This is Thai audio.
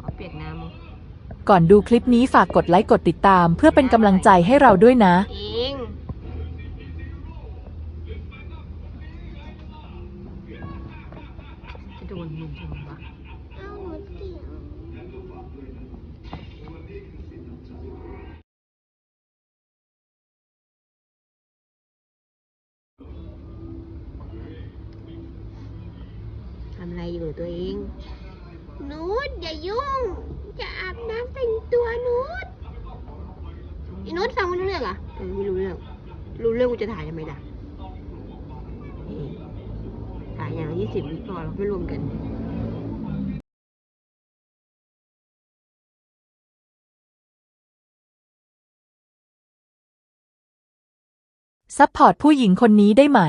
ขอเปียกน้ำมั้งก่อนดูคลิปนี้ฝากกดไลค์กดติดตาม เพื่อเป็นกำลังใจให้เราด้วยนะเองจะโดนมึงทำไมวะเอาหนูเกี่ยวทำอะไรอยู่ตัวเอง นูดอย่ายุ่ง จะอาบน้ำแต่งตัวนูดอีนูดฟังไม่รู้เรื่องอะไม่รู้เรื่อง รู้เรื่องกูจะถ่ายทำไมล่ะถ่ายอย่างยี่สิบวิพอเราไม่รวมกันซัพพอร์ตผู้หญิงคนนี้ได้ไหม